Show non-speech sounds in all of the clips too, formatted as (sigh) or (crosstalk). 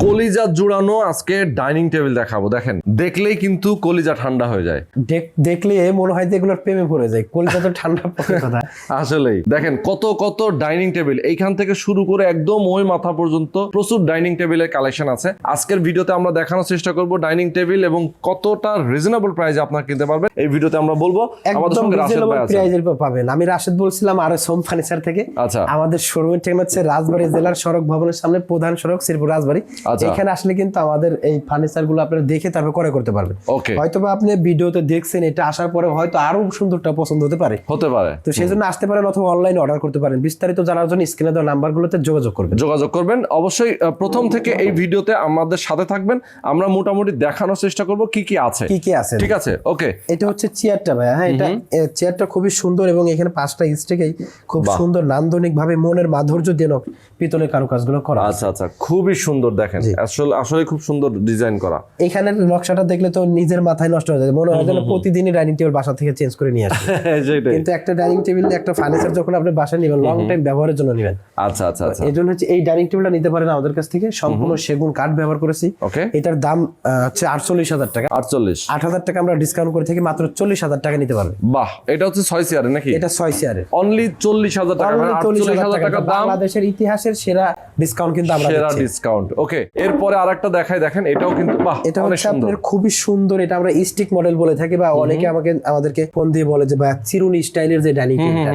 কলিজা জুড়ানো আজকে dining table দেখাবো দেখেন। দেখলেই কিন্তু কলিজা ঠান্ডা হয়ে যায়। দেখলে মনে হয় যে এগুলোর প্রেমে পড়ে যায়। কলকাতা তো ঠান্ডা কথা (laughs) আসলেই। দেখেন কত কত ডাইনিং টেবিল। এইখান থেকে শুরু করে একদম ওই মাথা পর্যন্ত প্রচুর ডাইনিং টেবিলের কালেকশন আছে। আজকের ভিডিওতে আমরা দেখানোর চেষ্টা করব ডাইনিং টেবিল এবং কতটা রিজনেবল প্রাইসে আপনারা কিনতে পারবেন। এই ভিডিওতে আমরা বলব আমাদের সঙ্গে রাশেদ ভাই প্রাইজের পাবেন। আমি রাশেদ বলছিলাম আর এস হোম ফার্নিচার থেকে। আচ্ছা। আমাদের শোরুমের ঠিকানা হচ্ছে রাজবাড়ী জেলার সড়ক ভবনের সামনে প্রধান সড়ক শ্রীপুর রাজবাড়ী। এখানে আসলে কিন্তু আমাদের এই ফার্নিচারগুলো আপনারা দেখে তারপরে ক্রয় করতে পারবেন। হয়তো বা আপনি ভিডিওতে দেখছেন এটা আসার পরে হয়তো আরও সুন্দরটা পছন্দ হতে পারে। হতে পারে। তো সেই জন্য আসতে পারেন অথবা অনলাইনে অর্ডার করতে পারেন। বিস্তারিত জানার জন্য স্ক্রিনে দেওয়া নাম্বারগুলোতে যোগাযোগ করবেন। যোগাযোগ করবেন। অবশ্যই প্রথম থেকে এই ভিডিওতে আমাদের সাথে থাকবেন। আমরা মোটামুটি দেখানোর চেষ্টা করব কি কি আছে। কি কি আছে। ঠিক আছে? ওকে এটা হচ্ছে চেয়ারটা ভাই হ্যাঁ এটা চেয়ারটা খুবই সুন্দর এবং এখানে পাঁচটা স্টেকেই খুব সুন্দর নান্দনিক ভাবে মনের মাধুর্য দিয়ে পিতলের কারুকাজগুলো করা। আচ্ছা আচ্ছা। খুবই সুন্দর দেখেন। আসলে আসলে খুব সুন্দর ডিজাইন করা। এখানের নকশাটা দেখলে তো নিজের মাথায় নষ্ট হয়ে যায়। মনে হয় যেন প্রতিদিনই ডাইনিং টেবিল বাসা থেকে চেঞ্জ করে নিয়ে আসে। (laughs) কিন্তু একটা ডাইনিং টেবিল একটা ফার্নিচার যখন আপনি বাসায় নেবেন লং টাইম ব্যবহারের জন্য নেবেন। আচ্ছা আচ্ছা আচ্ছা। এই জন্য হচ্ছে এই ডাইনিং টেবিলটা নিতে পারেন আমাদের কাছ থেকে। সম্পূর্ণ সেগুন কাঠ ব্যবহার করেছি। ওকে। এটার দাম হচ্ছে আটচল্লিশ হাজার টাকা। আটচল্লিশ। আট হাজার টাকা আমরা ডিসকাউন্ট করে থাকি মাত্র চল্লিশ হাজার টাকা নিতে পারবে। বাহ এটা হচ্ছে ছয় চেয়ারে নাকি? এটা ছয় চেয়ারের অনলি চল্লিশ হাজার টাকা মানে বাংলাদেশের ইতিহাসের সেরা ডিসকাউন্ট কিন্তু আমরা সেরা ডিসকাউন্ট ওকে এরপরে আরেকটা দেখায় দেখেন এটাও কিন্তু বাহ এটা অনেক সুন্দর। খুবই সুন্দর এটা আমরা স্টিক মডেল বলে থাকি বা অনেকে আমাকে আমাদেরকে ফোন দিয়ে বলে যে ভাই চিরুনি স্টাইলের যে ডাইনিং টেবিলটা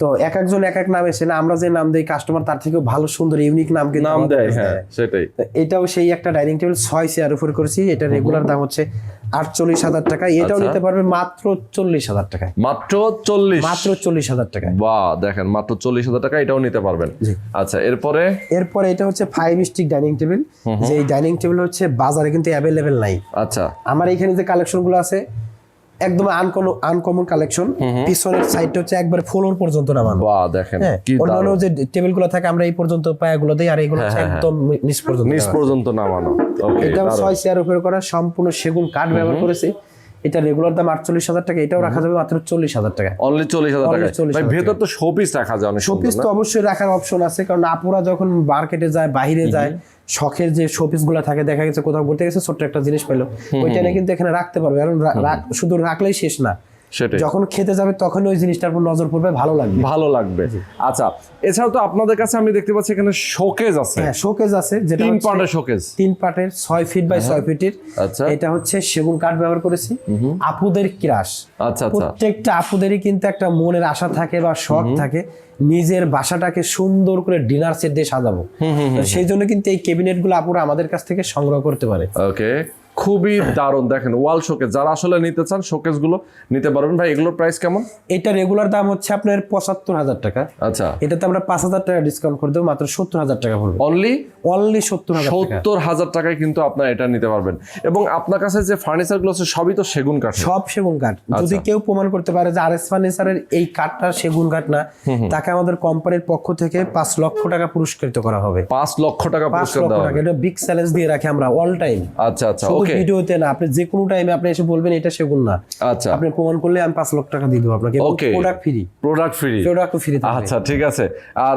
তো এক একজন এক এক নামে এসে না আমরা যে নাম দেই কাস্টমার তার থেকেও ভালো সুন্দর ইউনিক নাম কিন্তু নাম দেয় হ্যাঁ সেটাই। এটাও সেই একটা ডাইনিং টেবিল ছয় চেয়ার উপর করেছি এটা রেগুলার দাম হচ্ছে আটচল্লিশ হাজার টাকা এটাও আচ্ছা। নিতে পারবে মাত্র চল্লিশ হাজার টাকায়। মাত্র চল্লিশ? মাত্র চল্লিশ হাজার টাকায়। বাহ দেখেন মাত্র চল্লিশ হাজার টাকা এটাও নিতে পারবেন। আচ্ছা এরপরে? এরপরে এটা হচ্ছে ফাইভ স্টিক ডাইনিং টেবিল যে এই ডাইনিং টেবিল হচ্ছে বাজারে কিন্তু অ্যাভেলেবেল নাই। আচ্ছা। আমার এখানে যে কালেকশনগুলো আছে একদম আনকমন আনকমন কালেকশন পিছনের সাইডটা হচ্ছে একবার ফ্লোর পর্যন্ত নামানো বাহ দেখেন হ্যাঁ কি অন্যান্য যে টেবিলগুলো থাকে আমরা এই পর্যন্ত পায়াগুলো দেই আর এগুলো হচ্ছে একদম নিচ পর্যন্ত নিচ পর্যন্ত নামানো। ওকে এটাও ছয় চেয়ার উপরে করা সম্পূর্ণ সেগুন কাঠ ব্যবহার করেছি। এটা রেগুলার দাম আটচল্লিশ হাজার টাকা এটাও রাখা যাবে মাত্র চল্লিশ হাজার টাকা। অনলি চল্লিশ হাজার টাকা ভাই ভেতর তো শোপিস রাখা যায় শোপিস তো অবশ্যই রাখার অপশন আছে কারণ আপুরা যখন মার্কেটে যায় বাইরে যায় শখের যে শোপিসগুলো থাকে দেখা গেছে কোথাও ঘুরতে গেছে ছোট্ট একটা জিনিস পেল। ওইটা নিয়ে কিন্তু এখানে রাখতে পারবে। কারণ শুধু রাখলেই শেষ না। সেটাই। যখন খেতে যাবে তখন ওই জিনিসটার উপর নজর পড়বে ভালো লাগবে। ভালো লাগবে। আচ্ছা এছাড়াও তো আপনাদের কাছে আমি দেখতে পাচ্ছি এখানে শোকেজ আছে। হ্যাঁ শোকেজ আছে যেটা তিন পার্টের শোকেজ তিন পার্টের ছয় ফিট বাই ছয় ফিটের আচ্ছা। এটা হচ্ছে সেগুন কাঠ ব্যবহার করেছি। আপুদের ক্রাশ। আচ্ছা আচ্ছা। প্রত্যেকটা আপুদেরই কিন্তু একটা মনের আশা থাকে বা শখ থাকে নিজের বাসাটাকে সুন্দর করে ডিনার সেট দিয়ে সাজাবো। সেই জন্য কিন্তু এই ক্যাবিনেটগুলো আপুরা আমাদের কাছ থেকে সংগ্রহ করতে পারে। ওকে খুবই দারুণ। দেখেন ওয়াল শোকেজ যারা আসলে নিতে চান শোকেসগুলো নিতে পারবেন। ভাই এগুলোর প্রাইস কেমন? এটা রেগুলার দাম হচ্ছে আপনার পঁচাত্তর হাজার টাকা। আচ্ছা। এটাতে আমরা পাঁচ হাজার টাকা ডিসকাউন্ট করে দেবো মাত্র সত্তর হাজার টাকা পড়বে। অনলি অনলি সত্তর হাজার সত্তর হাজার টাকায় কিন্তু আপনার এটা নিতে পারবেন। এবং আপনার কাছে যে ফার্নিচারগুলো আছে সবই তো সেগুন কাঠ। সব সেগুন কাঠ। আচ্ছা। যদি কেউ প্রমাণ করতে পারে যে আর এস ফার্নিচারের এই কাঠটা সেগুন কাঠ না তাকে আমাদের কোম্পানির পক্ষ থেকে পাঁচ লক্ষ টাকা পুরস্কৃত করা হবে। পাঁচ লক্ষ টাকা পুরস্কার দেওয়া হবে। এটা বিগ চ্যালেঞ্জ দিয়ে রাখি আমরা অল টাইম আচ্ছা আচ্ছা। ভিডিওতে না আপনি যে কোনো টাইমে আপনি এসে বলবেন এটা সেগুন না। আচ্ছা। আপনি প্রমাণ করলে আমি পাঁচ লক্ষ টাকা দিয়ে দেবো আপনাকে। Okay. Product free product free product free আচ্ছা ঠিক আছে। আর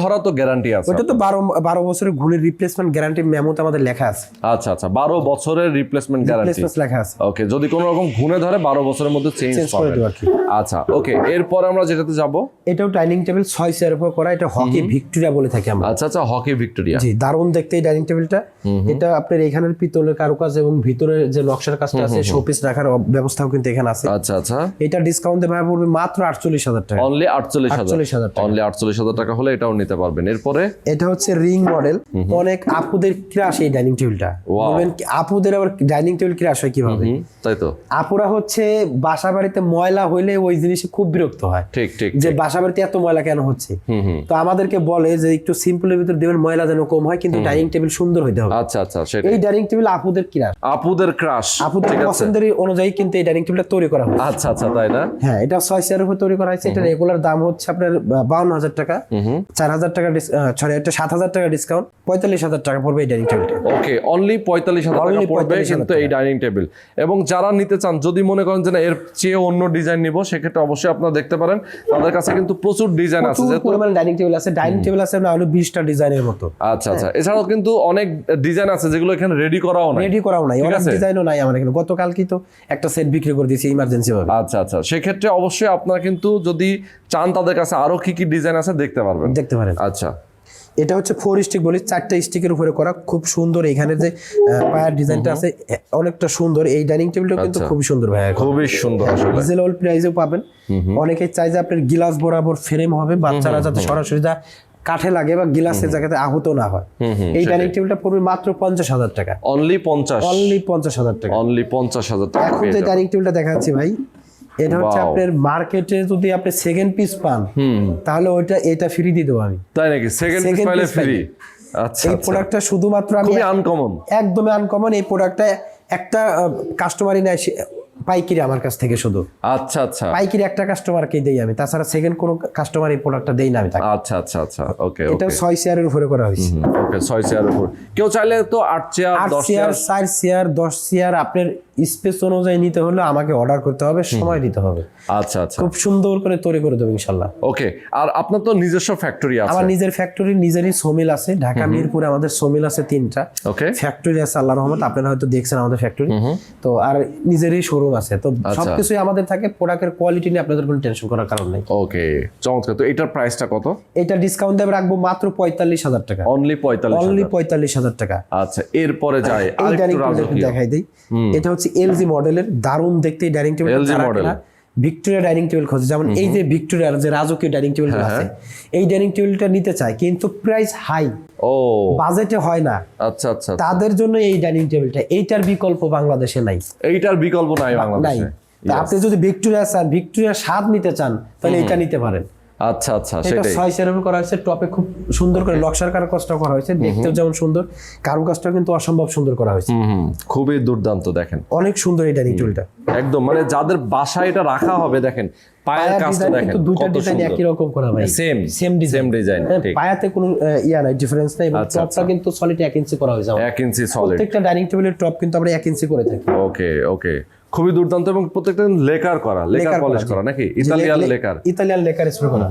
ধরা তো গ্যারান্টি আছে ওটা তো বারো বারো বছরের রিপ্লেসমেন্ট গ্যারান্টি মেমোতে আমাদের লেখা আছে। আচ্ছা আচ্ছা। বারো বছরের রিপ্লেসমেন্ট গ্যারান্টি লেখা আছে। ওকে যদি কোনো রকম ঘুনে ধরে বারো বছরের মধ্যে চেঞ্জ করে দেবো আচ্ছা ওকে এরপর আমরা যেটাতে যাব? এটাও ডাইনিং টেবিল ছয় চেয়ার উপর করা এটা হকি ভিক্টোরিয়া বলে থাকি আমরা। আচ্ছা আচ্ছা হকি ভিক্টোরিয়া জি দারুণ দেখতে এই ডাইনিং টেবিলটা এটা আপনার এখানের পিতলের কারুকাজ এবং ভিতরে যে নকশার কাজটা আছে শোপিস রাখার ব্যবস্থাও কিন্তু এখানে আছে। আচ্ছা আচ্ছা। এটা ডিসকাউন্ট দেওয়া পড়বে মাত্র আটচল্লিশ হাজার টাকা। অনলি আটচল্লিশ হাজার। আটচল্লিশ হাজার টাকা। অনলি আটচল্লিশ হাজার টাকা হলে এটাও নিতে পারবেন। এরপরে? এটা হচ্ছে রিং মডেল অনেক আপুদের ক্রাশ এই ডাইনিং টেবিলটা বলবেন আপুদের আবার ডাইনিং টেবিল ক্রাশ হয় কীভাবে? তাই তো। আপুরা হচ্ছে বাসা বাড়িতে ময়লা হইলে ওই জিনিসে খুব বিরক্ত হয়। ঠিক ঠিক যে বাসা বাড়িতে এত ময়লা কেন হচ্ছে? তো আমাদেরকে বলে যে একটু সিম্পলের ভিতর দেবেন ময়লা যেন কম হয় কিন্তু ডাইনিং টেবিল সুন্দর হইতে হবে। আচ্ছা আচ্ছা এই ডাইনিং টেবিল আপুদের ক্রাশ ক্রাশ আপুদের ক্রাশ আছে। পছন্দের অনুযায়ী কিন্তু এই ডাইনিং টেবিলটা তৈরি করা হয়েছে। আচ্ছা আচ্ছা তাই না? হ্যাঁ এটা ছয় চেয়ারের উপর তৈরি করা হয়েছে। এটা রেগুলার দাম হচ্ছে আপনার বাউন্ন হাজার টাকা। চার হাজার টাকা সরি এটা সাত হাজার টাকা ডিসকাউন্ট পঁয়তাল্লিশ হাজার টাকা পড়বে এই ডাইনিং টেবিলটা ওকে অনলি পঁয়তাল্লিশ হাজার টাকা পড়বে কিন্তু এই ডাইনিং টেবিল এবং যারা নিতে চান যদি মনে করেন যে না এর চেয়ে অন্য ডিজাইন নিব সেক্ষেত্রে অবশ্যই আপনারা দেখতে পারেন তাদের কাছে কিন্তু প্রচুর ডিজাইন আছে। যেহেতু পরিমাণে ডাইনিং টেবিল আছে। ডাইনিং টেবিল আছে না হলো বিশটা ডিজাইনের মতো। আচ্ছা আচ্ছা। এছাড়াও কিন্তু অনেক ডিজাইন আছে যেগুলো এখানে রেডি করাও নাই। রেডি করাও নাই অনেক ডিজাইনও নাই আমার এখানে। গতকাল কি তো একটা সেট বিক্রি করে দিয়েছি ইমার্জেন্সি ভাবে। আচ্ছা আচ্ছা। সেক্ষেত্রে অবশ্যই আপনারা কিন্তু যদি চান তাদের কাছে আরও কি কি ডিজাইন আছে দেখতে পারবেন। দেখতে পারেন। আচ্ছা। এটা হচ্ছে ফোর স্টিক বলি চারটা স্টিকের উপরে করা খুব সুন্দর। এখানে যে পায়ার ডিজাইনটা আছে অনেকটা সুন্দর। এই ডাইনিং টেবিলটা কিন্তু আচ্ছা। খুব সুন্দর ভাই খুবই সুন্দর আসলে। রিজনেবল প্রাইসেও পাবেন। অনেকে চাই যে আপনার গিলাস বরাবর ফ্রেম হবে। বাচ্চারা যাতে সরাসরি যা কাঠে লাগে বা গিলাসের জায়গাতে আহত না হয়। এই ডাইনিং টেবিলটা পড়বে মাত্র পঞ্চাশ হাজার টাকা। অনলি পঞ্চাশ। অনলি পঞ্চাশ হাজার টাকা। অনলি পঞ্চাশ হাজার টাকা এখন যে ডাইনিং টেবিলটা দেখাচ্ছি ভাই এটা হচ্ছে আপনার মার্কেটে যদি আপনি সেকেন্ড পিস পান তাহলে ওইটা এটা ফ্রি দিয়ে দেবো আমি। তাই নাকি? সেকেন্ড পিস পাইলে ফ্রি আচ্ছা এই আচ্ছা। প্রোডাক্টটা শুধুমাত্র আমি আনকমন একদমই আনকমন এই প্রোডাক্টটা একটা কাস্টমারই নেয় পাইকারি আমার কাছ থেকে শুধু। আচ্ছা আচ্ছা। পাইকিরি একটা কাস্টমারকে দেই আমি তাছাড়া সেকেন্ড কোনো কাস্টমার এই প্রোডাক্টটা দেই না আমি তাকে। আচ্ছা আচ্ছা আচ্ছা। ওকে এটা ওকে ছয় চেয়ারের উপরে করা হয়েছে। ওকে ছয় শেয়ারের উপর। কেউ চাইলে তো আট চেয়ার আট দশ চেয়ার শেয়ার চার শেয়ার দশ চেয়ার আপনার স্পেস অনুযায়ী নিতে হলে আমাকে অর্ডার করতে হবে সময় দিতে হবে। আচ্ছা আচ্ছা। খুব সুন্দর করে তৈরি করে দেবো ইনশাল্লাহ। ওকে আর আপনার তো নিজস্ব ফ্যাক্টরি আছে। আমার নিজের ফ্যাক্টরি নিজেরই সোমিল আছে। ঢাকা মিরপুরে আমাদের সোমিল আছে তিনটা। ওকে। ফ্যাক্টরি আছে আল্লাহ রহমত। আপনারা হয়তো দেখছেন আমাদের ফ্যাক্টরি তো আর নিজেরই শোরুম আছে। তো আচ্ছা। সবকিছুই আমাদের থাকে। প্রোডাক্টের কোয়ালিটি নিয়ে আপনাদের কোনো টেনশন করার কারণ নেই। ওকে চমৎকার। তো এটার প্রাইসটা কত? এটা ডিসকাউন্ট দিয়ে রাখব মাত্র পঁয়তাল্লিশ হাজার টাকা। অনলি পঁয়তাল্লিশ অনলি পঁয়তাল্লিশ হাজার টাকা। আচ্ছা এরপরে যায় রাজকীয়। দেখাই দিই। এটা হচ্ছে এলজি মডেলের দারুণ দেখতে dining table. Victoria dining table খোঁজে। যেমন এই যে ভিক্টোরিয়ার যে রাজকীয় ডাইনিং টেবিল হ্যাঁ, আছে এই ডাইনিং টেবিলটা নিতে চায় কিন্তু প্রাইস হাই ও। বাজেটে হয় না। আচ্ছা আচ্ছা তাদের জন্য এই ডাইনিং টেবিলটা এইটার বিকল্প বাংলাদেশে নাই। এইটার বিকল্প নাই বাংলাদেশে। আপনি যদি ভিক্টোরিয়া চান ভিক্টোরিয়ার স্বাদ নিতে চান তাহলে এটা নিতে পারেন। আচ্ছা আচ্ছা সেটাই। ছয় সেরকম করা হয়েছে টপে খুব সুন্দর করে নকশার কারও কষ্ট করা হয়েছে দেখতেও যেমন সুন্দর কারু কাজটা কিন্তু অসম্ভব সুন্দর করা হয়েছে। খুবই দুর্দান্ত দেখেন। অনেক সুন্দর এই ডাইনিং টেবিলটা একদম মানে যাদের বাসায় এটা রাখা হবে দেখেন পায়ের কাজটা দেখেন দুইটা ডিজাইন একই রকম করা ভাই। Same same design same design পায়াতে কোনো ইয়া নাই ডিফারেন্স নাই এবং আচ্ছা, টপটা কিন্তু সলিড এক ইঞ্চি করা হয়েছে আমার। এক ইঞ্চি সলিড প্রত্যেকটা ডাইনিং টেবিলের টপ কিন্তু আমরা এক ইঞ্চি করে থাকি। ওকে ওকে খুবই দুর্দান্ত এবং প্রত্যেকটা লেকার করা লেকার পলিশ করা, নাকি? Italian lacquer. Italian lacquer spray করা।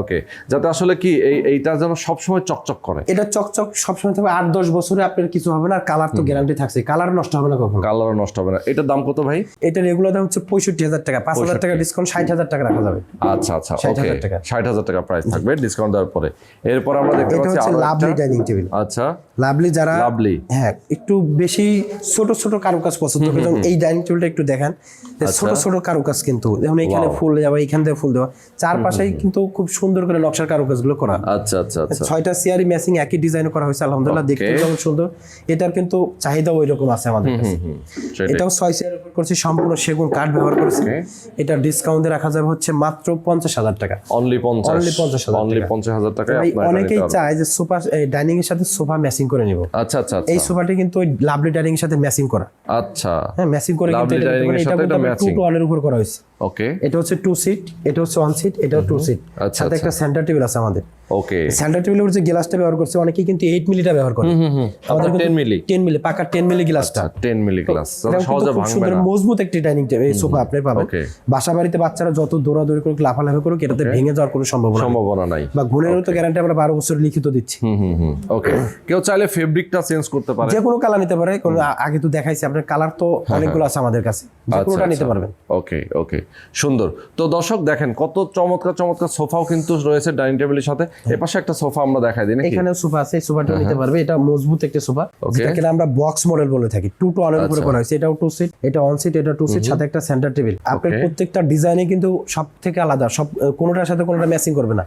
ওকে যাতে আসলে কি এই এইটা যেন সবসময় চকচক করে। এটা চকচক সবসময় থাকবে। আট দশ বছরে আপনার কিছু হবে না আর কালার তো গ্যারান্টি থাকছে। কালার নষ্ট হবে না কখনো। কালারও নষ্ট হবে না। এটার দাম কত ভাই? এটা রেগুলার দাম হচ্ছে পঁয়ষট্টি হাজার টাকা। পাঁচ হাজার টাকা ডিসকাউন্ট ষাট হাজার টাকা রাখা যাবে। আচ্ছা আচ্ছা 60,000 ওকে টাকা। ষাট হাজার টাকা প্রাইস থাকবে ডিসকাউন্ট দেওয়ার পরে। এরপর আমরা দেখতে এটা পাচ্ছি লাভলি ডাইনিং টেবিল আচ্ছা। লাভলি যারা লাভলি হ্যাঁ একটু বেশি ছোট ছোট কারুকাজ পছন্দ করে। যেমন এই ডাইনিং টেবিলটা একটু দেখান। আচ্ছা। ছোট ছোট কারুকাজ কিন্তু। যেমন এখানে ফুল দেওয়া এখান থেকে ফুল দেওয়া। চারপাশেই কিন্তু খুব সুন্দর করে নকশার কারুকাজগুলো করা। আচ্ছা আচ্ছা আচ্ছা। ছয়টা চেয়ারই ম্যাচিং একই ডিজাইন করা হয়েছে আলহামদুলিল্লাহ। দেখতে যেমন সুন্দর। এটার কিন্তু চাহিদা ওই রকম আছে আমাদের কাছে। এটাও ছয় চেয়ার উপর করছি সম্পূর্ণ সেগুন কাঠ ব্যবহার করেছি। এটা ডিসকাউন্টে রাখা যাবে হচ্ছে মাত্র পঞ্চাশ হাজার টাকা। অনলি পঞ্চাশ। Only 50,000 অনলি টাকা। পঞ্চাশ হাজার এটা অনেকেই চায় যে সোফা ডাইনিং এর সাথে সোফা ম্যাচিং করে নিব। আচ্ছা আচ্ছা এই আচ্ছা সোফাটি কিন্তু ওই লাভলি ডাইনিং এর সাথে ম্যাচিং করা। আচ্ছা। হ্যাঁ ম্যাচিং করে কিন্তু এটা এর কিন্তু এটা টু matching। টু ওয়ানের উপর করা হয়েছে। ওকে এটা হচ্ছে টু সিট এটা হচ্ছে ওয়ান সিট এটাও টু সিট আচ্ছা, সাথে একটা সেন্টার টেবিল আছে আমাদের। ওকে সেন্টার টেবিলের উপর যে গ্লাসটা ব্যবহার করছে অনেকেই কিন্তু এইট মিলিটা ব্যবহার করে। আমাদের টেন মিলি টেন মিলি পাকা টেন মিলি গ্লাসটা টেন মিলি গ্লাস সহজে ভাঙবে সুন্দর না। মজবুত একটি ডাইনিং টেবিল এই সোফা আপনি পাবেন. বাসা বাড়িতে বাচ্চারা যত দৌড়াদৌড়ি করুক লাফালাফি করুক এটাতে ভেঙে যাওয়ার কোনো সম্ভাবনা। সম্ভাবনা নাই। বা গুণেরও তো গ্যারান্টি আমরা বারো বছর লিখিত দিচ্ছি। হুম হুম ওকে কেউ চাইলে ফেব্রিকটা চেঞ্জ করতে পারে। যে কোনো কালার নিতে পারে আগে তো দেখাইছি আপনার কালার তো অনেকগুলো আছে আমাদের কাছে। যে আচ্ছা, কোনোটা নিতে আচ্ছা। পারবেন। ওকে ওকে সুন্দর। তো দর্শক দেখেন কত চমৎকার চমৎকার সোফাও কিন্তু রয়েছে ডাইনিং টেবিলের সাথে। এপাশে একটা সোফা আমরা দেখাই দিই নাকি? এখানে সোফা আছে এই সোফাটা নিতে পারবে। এটা মজবুত একটা সোফা. যেটাকে আমরা বক্স মডেল বলে থাকি। টু টু ওয়ানের উপরে আচ্ছা। করা হয়েছে। এটাও টু সিট এটা ওয়ান সিট এটা টু সিট সাথে একটা সেন্টার টেবিল আপনার প্রত্যেকটা ডিজাইনে কিন্তু সব থেকে আলাদা। সব কোনোটার সাথে কোনোটা ম্যাচিং করবে না।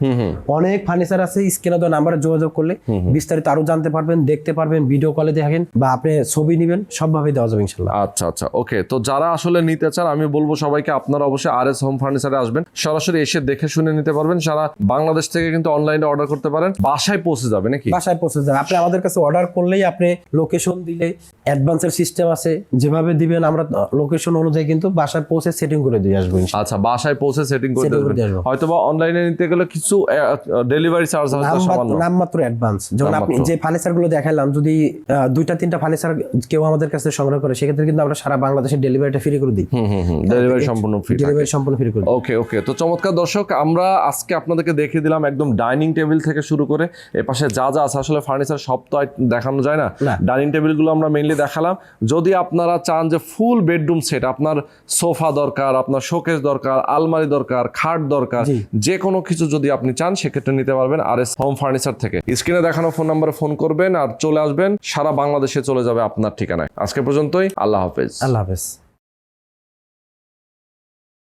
অনেক ফার্নিচার আছে স্ক্রিনে দেওয়া নাম্বারে যোগাযোগ করলে বিস্তারিত আরও জানতে পারবেন দেখতে পারবেন ভিডিও কলে দেখেন বা আপনি ছবি নেবেন সবভাবে দেওয়া যাবে ইনশাল্লাহ। আচ্ছা আচ্ছা। ওকে তো যারা আসলে নিতে চান আমি বলব সবাইকে আপনারা অবশ্যই আর এস হোম ফার্নিচারে আসবেন। সরাসরি এসে দেখে শুনে নিতে পারবেন। সারা বাংলাদেশ থেকে কিন্তু অনলাইনে অর্ডার করতে পারেন। বাসায় পৌঁছে যাবে নাকি? বাসায় পৌঁছে যাবে। আপনি আমাদের কাছে অর্ডার করলেই আপনি লোকেশন দিলে অ্যাডভান্সের সিস্টেম আছে। যেভাবে দিবেন আমরা লোকেশন অনুযায়ী কিন্তু বাসায় পৌঁছে সেটিং করে দিয়ে আসব আচ্ছা বাসায় পৌঁছে সেটিং করে দিয়ে আসব। হয়তো বা অনলাইনে নিতে গেলে কিছু ডেলিভারি চার্জ হয়তো নাম সামান্য। মাত্র- নামমাত্র অ্যাডভান্স যেমন আপনি যে ফার্নিচারগুলো দেখালাম যদি দুইটা তিনটা ফার্নিচার কেউ আমাদের কাছে সংগ্রহ করে সেক্ষেত্রে কিন্তু আমরা সারা বাংলাদেশের ডেলিভারিটা ফ্রি করে দিই। হুম হুম হুম। ডেলিভারি সম্পূর্ণ ফ্রি ডেলিভারি সম্পূর্ণ ফ্রি ওকে ওকে তো চমৎকার দর্শক আমরা আজকে আপনাদেরকে দেখিয়ে দিলাম একদম ডাইনিং টেবিল থেকে শুরু করে পাশে যা যা আছে আসলে ফার্নিচার সব তো দেখানো যায় না। ডাইনিং টেবিলগুলো আমরা মেইনলি দেখালাম। যদি আপনারা চান যে ফুল বেডরুম সেট আপনার সোফা দরকার আপনার শোকেস দরকার আলমারি দরকার খাট দরকার। যে কোনো কিছু যদি আপনি চান সেক্ষেত্রে নিতে পারবেন আর এস হোম ফার্নিচার থেকে স্ক্রিনে দেখানো ফোন নাম্বারে ফোন করবেন আর চলে আসবেন সারা বাংলাদেশে চলে যাবে আপনার ঠিকানায়। আজকে পর্যন্তই আল্লাহ হাফেজ। আল্লাহ হাফেজ।